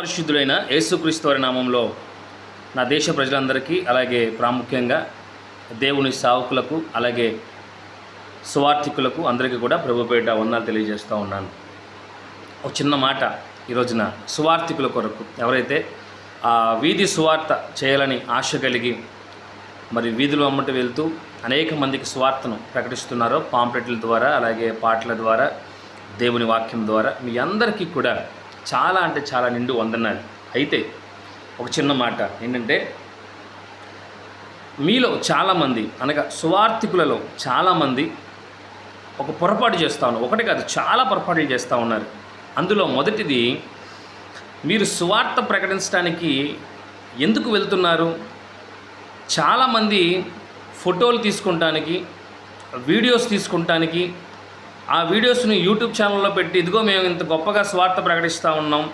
పరిశుద్ధులైన యేసుక్రీస్తు వారి నామంలో నా దేశ ప్రజలందరికీ అలాగే ప్రాముఖ్యంగా దేవుని సావుకులకు అలాగే సువార్థికులకు అందరికీ కూడా ప్రభుపేట వందాలు తెలియజేస్తూ ఉన్నాను. ఒక చిన్న మాట ఈరోజున సువార్థికుల కొరకు. ఎవరైతే ఆ వీధి సువార్త చేయాలని ఆశ కలిగి మరి వీధులు అమ్మట వెళ్తూ అనేక మందికి సువార్తను ప్రకటిస్తున్నారో పాంప్లెట్ల ద్వారా అలాగే పాటల ద్వారా దేవుని వాక్యం ద్వారా మీ అందరికీ కూడా చాలా అంటే చాలా నిండు వందనాలు. అయితే ఒక చిన్న మాట ఏంటంటే మీలో చాలామంది అనగా సువార్థికులలో చాలామంది ఒక పొరపాటు చేస్తూ ఉన్నారు. ఒకటి కాదు చాలా పొరపాట్లు చేస్తూ ఉన్నారు. అందులో మొదటిది మీరు సువార్త ప్రకటించడానికి ఎందుకు వెళ్తున్నారు? చాలామంది ఫోటోలు తీసుకుంటానికి వీడియోస్ తీసుకుంటానికి ఆ వీడియోస్ని యూట్యూబ్ ఛానల్లో పెట్టి ఇదిగో మేము ఇంత గొప్పగా స్వార్థ ప్రకటిస్తూ ఉన్నాం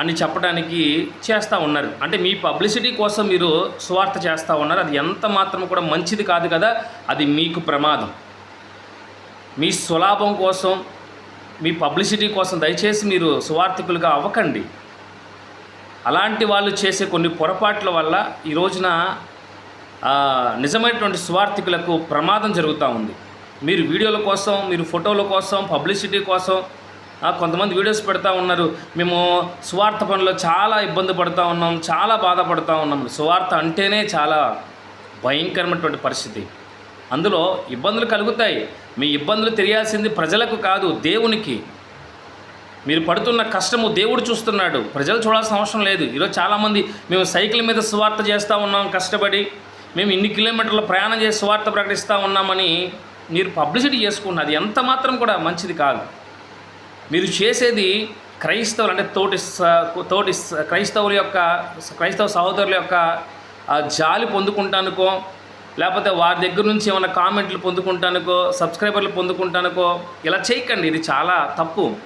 అని చెప్పడానికి చేస్తూ ఉన్నారు. అంటే మీ పబ్లిసిటీ కోసం మీరు స్వార్థ చేస్తూ ఉన్నారు. అది ఎంత మాత్రం కూడా మంచిది కాదు కదా అది మీకు ప్రమాదం. మీ స్వలాభం కోసం మీ పబ్లిసిటీ కోసం దయచేసి మీరు స్వార్థకులుగా అవ్వకండి. అలాంటి వాళ్ళు చేసే కొన్ని పొరపాట్ల వల్ల ఈ రోజున నిజమైనటువంటి స్వార్థికులకు ప్రమాదం జరుగుతూ ఉంది. మీరు వీడియోల కోసం మీరు ఫోటోల కోసం పబ్లిసిటీ కోసం కొంతమంది వీడియోస్ పెడతా ఉన్నారు. మేము స్వార్థ పనిలో చాలా ఇబ్బంది పడుతూ ఉన్నాం చాలా బాధపడుతూ ఉన్నాం. స్వార్థ అంటేనే చాలా భయంకరమైనటువంటి పరిస్థితి. అందులో ఇబ్బందులు కలుగుతాయి. మీ ఇబ్బందులు తెలియాల్సింది ప్రజలకు కాదు దేవునికి. మీరు పడుతున్న కష్టము దేవుడు చూస్తున్నాడు. ప్రజలు చూడాల్సిన అవసరం లేదు. ఈరోజు చాలామంది మేము సైకిల్ మీద సువార్త చేస్తూ ఉన్నాం కష్టపడి. మేము ఇన్ని కిలోమీటర్ల ప్రయాణం చేసి సువార్త ప్రకటిస్తూ ఉన్నామని మీరు పబ్లిసిటీ చేసుకున్నది అది ఎంత మాత్రం కూడా మంచిది కాదు. మీరు చేసేది క్రైస్తవులు అంటే తోటి స- తోటి క్రైస్తవుల యొక్క క్రైస్తవ సహోదరుల యొక్క జాలి పొందుకుంటానుకో లేకపోతే వారి దగ్గర నుంచి ఏమైనా కామెంట్లు పొందుకుంటానుకో సబ్స్క్రైబర్లు పొందుకుంటానుకో ఇలా చేయకండి. ఇది చాలా తప్పు.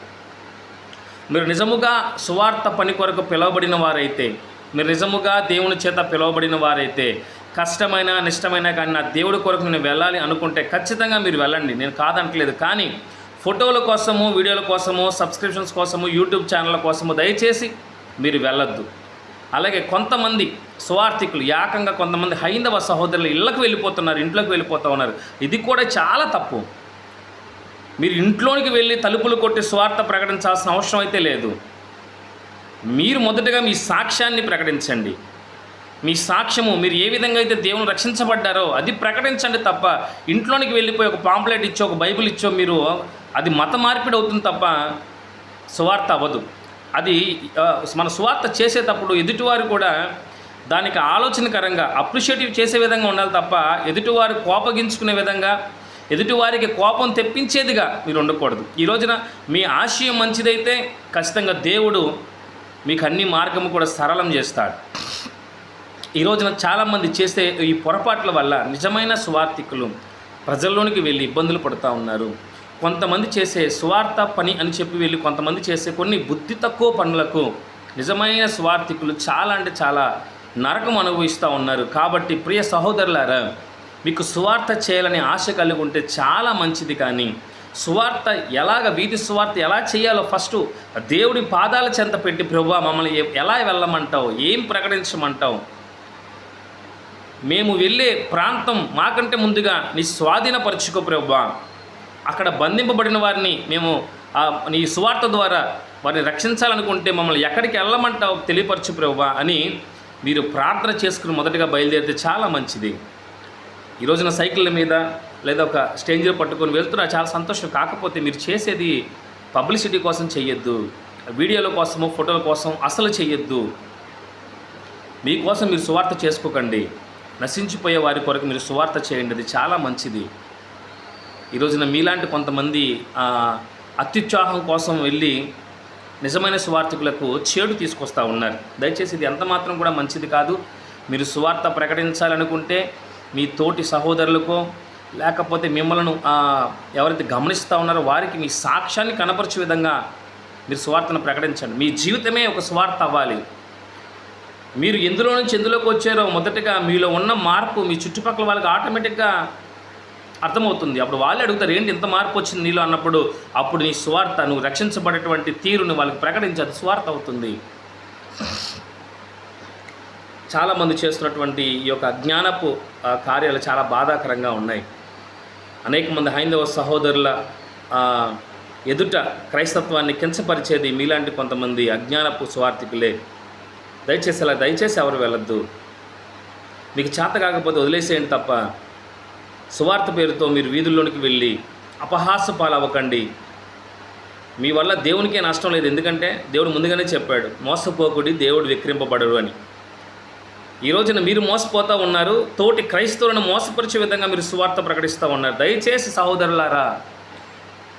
మీరు నిజముగా సువార్త పని కొరకు పిలువబడిన వారైతే మీరు నిజముగా దేవుని చేత పిలువబడిన వారైతే కష్టమైన నిష్టమైన కానీ నా దేవుడి కొరకు నేను వెళ్ళాలి అనుకుంటే ఖచ్చితంగా మీరు వెళ్ళండి. నేను కాదనట్లేదు. కానీ ఫోటోల కోసము వీడియోల కోసము సబ్స్క్రిప్షన్స్ కోసము యూట్యూబ్ ఛానళ్ళ కోసము దయచేసి మీరు వెళ్ళొద్దు. అలాగే కొంతమంది స్వార్థికులు ఏకంగా కొంతమంది హైందవ సహోదరులు ఇళ్ళకు వెళ్ళిపోతున్నారు ఇంట్లోకి వెళ్ళిపోతూ ఉన్నారు. ఇది కూడా చాలా తప్పు. మీరు ఇంట్లోనికి వెళ్ళి తలుపులు కొట్టి స్వార్థ ప్రకటించాల్సిన అవసరం అయితే లేదు. మీరు మొదటగా మీ సాక్ష్యాన్ని ప్రకటించండి. మీ సాక్ష్యము మీరు ఏ విధంగా అయితే దేవుని రక్షించబడ్డారో అది ప్రకటించండి తప్ప ఇంట్లోనికి వెళ్ళిపోయి ఒక పాంప్లెట్ ఇచ్చో ఒక బైబిల్ ఇచ్చో మీరు అది మత మార్పిడి అవుతుంది తప్ప సువార్త అవ్వదు. అది మన సువార్త చేసేటప్పుడు ఎదుటివారు కూడా దానికి ఆలోచనకరంగా అప్రిషియేటివ్ చేసే విధంగా ఉండాలి తప్ప ఎదుటివారు కోపగించుకునే విధంగా ఎదుటివారికి కోపం తెప్పించేదిగా మీరు ఉండకూడదు. ఈ రోజున మీ ఆశయం మంచిదైతే ఖచ్చితంగా దేవుడు మీకు అన్ని మార్గము కూడా సరళం చేస్తాడు. ఈ రోజున చాలామంది చేసే ఈ పొరపాట్ల వల్ల నిజమైన స్వార్థికులు ప్రజల్లోనికి వెళ్ళి ఇబ్బందులు పడుతూ ఉన్నారు. కొంతమంది చేసే స్వార్థ పని అని చెప్పి వెళ్ళి కొంతమంది చేసే కొన్ని బుద్ధి తక్కువ పనులకు నిజమైన స్వార్థికులు చాలా అంటే చాలా నరకం అనుభవిస్తూ ఉన్నారు. కాబట్టి ప్రియ సహోదరులారా మీకు సువార్త చేయాలని ఆశ కలిగి ఉంటే చాలా మంచిది కానీ సువార్త ఎలాగ వీధి సువార్త ఎలా చేయాలో ఫస్ట్ దేవుడి పాదాల చెంత పెట్టి ప్రభు మమ్మల్ని ఎలా వెళ్ళమంటావు? ఏం ప్రకటించమంటావు? మేము వెళ్ళే ప్రాంతం మాకంటే ముందుగా నీ స్వాధీనపరచుకో ప్రభా. అక్కడ బంధింపబడిన వారిని మేము నీ సువార్త ద్వారా వారిని రక్షించాలనుకుంటే మమ్మల్ని ఎక్కడికి వెళ్ళమంటావు తెలియపరచు ప్రభా అని మీరు ప్రార్థన చేసుకుని మొదటగా బయలుదేరితే చాలా మంచిది. ఈ రోజున సైకిళ్ళ మీద లేదా ఒక స్టేంజర్ పట్టుకొని వెళ్తున్నా చాలా సంతోషం. కాకపోతే మీరు చేసేది పబ్లిసిటీ కోసం చెయ్యొద్దు. వీడియోల కోసము ఫోటోల కోసం అసలు చెయ్యొద్దు. మీకోసం మీరు సువార్త చేసుకోకండి. నశించిపోయే వారి కొరకు మీరు సువార్త చేయండి. అది చాలా మంచిది. ఈరోజున మీలాంటి కొంతమంది అత్యుత్సాహం కోసం వెళ్ళి నిజమైన సువార్థకులకు చేడు తీసుకొస్తూ ఉన్నారు. దయచేసి ఇది ఎంత మాత్రం కూడా మంచిది కాదు. మీరు సువార్త ప్రకటించాలనుకుంటే మీ తోటి సహోదరులకో లేకపోతే మిమ్మల్ని ఎవరైతే గమనిస్తూ ఉన్నారో వారికి మీ సాక్ష్యాన్ని కనపరిచే విధంగా మీరు సువార్తను ప్రకటించండి. మీ జీవితమే ఒక సువార్త అవ్వాలి. మీరు ఎందులో నుంచి ఎందులోకి వచ్చారో మొదటగా మీలో ఉన్న మార్పు మీ చుట్టుపక్కల వాళ్ళకి ఆటోమేటిక్గా అర్థమవుతుంది. అప్పుడు వాళ్ళు అడుగుతారు ఏంటి ఇంత మార్పు వచ్చింది నీలో? అన్నప్పుడు అప్పుడు నీ స్వార్థ నువ్వు రక్షించబడేటువంటి తీరుని వాళ్ళకి ప్రకటించి అది స్వార్థ అవుతుంది. చాలామంది చేస్తున్నటువంటి ఈ యొక్క అజ్ఞానపు కార్యాలు చాలా బాధాకరంగా ఉన్నాయి. అనేక మంది హైందవ సహోదరుల ఎదుట క్రైస్తత్వాన్ని కించపరిచేది మీలాంటి కొంతమంది అజ్ఞానపు స్వార్థికులే. దయచేసి అలా దయచేసి ఎవరు వెళ్ళొద్దు. మీకు చేత కాకపోతే వదిలేసేయండి తప్ప. సువార్త పేరుతో మీరు వీధుల్లోనికి వెళ్ళి అపహాస పాలవ్వకండి. మీ వల్ల దేవునికే నష్టం లేదు. ఎందుకంటే దేవుడు ముందుగానే చెప్పాడు మోసపోకుడి దేవుడు విక్రింపబడరు అని. ఈ రోజున మీరు మోసపోతూ ఉన్నారు తోటి క్రైస్తవులను మోసపరిచే విధంగా మీరు సువార్త ప్రకటిస్తూ ఉన్నారు. దయచేసి సహోదరులారా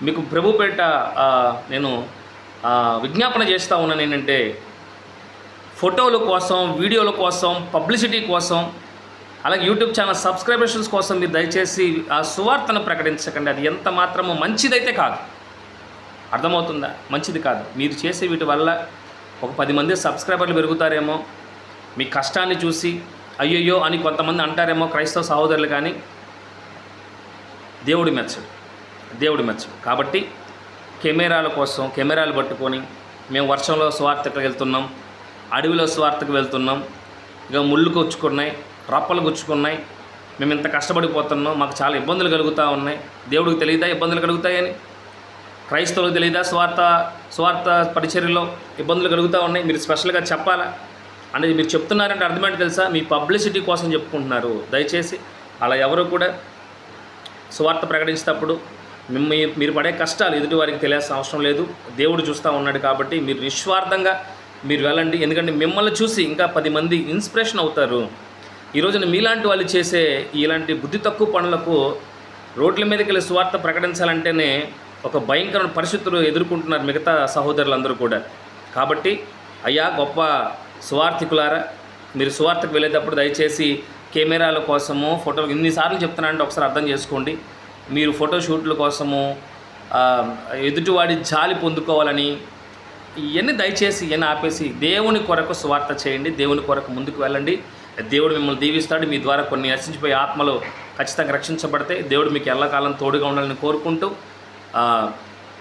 మీకు ప్రభుపేట నేను విజ్ఞాపన చేస్తూ ఉన్నాను ఏంటంటే ఫోటోల కోసం వీడియోల కోసం పబ్లిసిటీ కోసం అలాగే యూట్యూబ్ ఛానల్ సబ్స్క్రిప్షన్స్ కోసం మీరు దయచేసి ఆ సువార్తను ప్రకటించకండి. అది ఎంత మాత్రము మంచిదైతే కాదు. అర్థమవుతుందా? మంచిది కాదు. మీరు చేసే వీటి వల్ల ఒక పది మంది సబ్స్క్రైబర్లు పెరుగుతారేమో మీ కష్టాన్ని చూసి అయ్యయ్యో అని కొంతమంది అంటారేమో క్రైస్తవ సహోదరులు కానీ దేవుడి మెచ్చడు. దేవుడి మెచ్చడు. కాబట్టి కెమెరాల కోసం కెమెరాలు పట్టుకొని మేము వర్షంలో స్వార్థకు వెళ్తున్నాం? అడవిలో స్వార్థకు వెళ్తున్నాం. ఇక ముళ్ళు గుచ్చుకున్నాయి రప్పలు గుచ్చుకున్నాయి. మేము ఇంత కష్టపడిపోతున్నాం మాకు చాలా ఇబ్బందులు కలుగుతూ ఉన్నాయి. దేవుడికి తెలియదా ఇబ్బందులు కలుగుతాయని క్రైస్తవులకు తెలియదా స్వార్థ స్వార్థ పరిచర్యలో ఇబ్బందులు కలుగుతూ ఉన్నాయి? మీరు స్పెషల్గా చెప్పాలా? అనేది మీరు చెప్తున్నారంటే అర్థమేంటి తెలుసా? మీ పబ్లిసిటీ కోసం చెప్పుకుంటున్నారు. దయచేసి అలా ఎవరు కూడా స్వార్థ ప్రకటించేటప్పుడు మిమ్మ మీరు పడే కష్టాలు ఎదుటి వారికి తెలియాల్సిన అవసరం లేదు. దేవుడు చూస్తూ ఉన్నాడు కాబట్టి మీరు నిస్వార్థంగా మీరు వెళ్ళండి. ఎందుకంటే మిమ్మల్ని చూసి ఇంకా పది మంది ఇన్స్పిరేషన్ అవుతారు. ఈ రోజున మీలాంటి వాళ్ళు చేసే ఇలాంటి బుద్ధి తక్కువ పనులకు రోడ్ల మీదకి వెళ్ళి సువార్త ప్రకటించాలంటేనే ఒక భయంకరమైన పరిస్థితులు ఎదుర్కొంటున్నారు మిగతా సహోదరులందరూ కూడా. కాబట్టి అయ్యా గొప్ప సువార్థికులారా మీరు సువార్తకు వెళ్ళేటప్పుడు దయచేసి కెమెరాల కోసము ఫోటో ఇన్నిసార్లు చెప్తున్నానంటే ఒకసారి అర్థం చేసుకోండి. మీరు ఫోటోషూట్ల కోసము ఎదుటివాడి జాలి పొందుకోవాలని ఇవన్నీ దయచేసి ఇవన్నీ ఆపేసి దేవుని కొరకు స్వార్థ చేయండి దేవుని కొరకు ముందుకు వెళ్ళండి. దేవుడు మిమ్మల్ని దీవిస్తాడు మీ ద్వారా కొన్ని నశించిపోయే ఆత్మలు ఖచ్చితంగా రక్షించబడితే దేవుడు మీకు ఎల్లకాలం తోడుగా ఉండాలని కోరుకుంటూ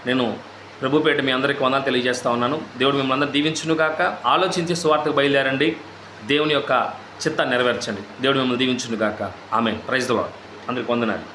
నేను ప్రభుపేట మీ అందరికీ వందలు తెలియజేస్తా ఉన్నాను. దేవుడు మిమ్మల్ని అందరూ దీవించును కాక ఆలోచించి స్వార్థకు బయలుదేరండి. దేవుని యొక్క చిత్తాన్ని నెరవేర్చండి. దేవుడు మిమ్మల్ని దీవించును కాక ఆమె ప్రైజ్ ద అందరికి వందనాలు.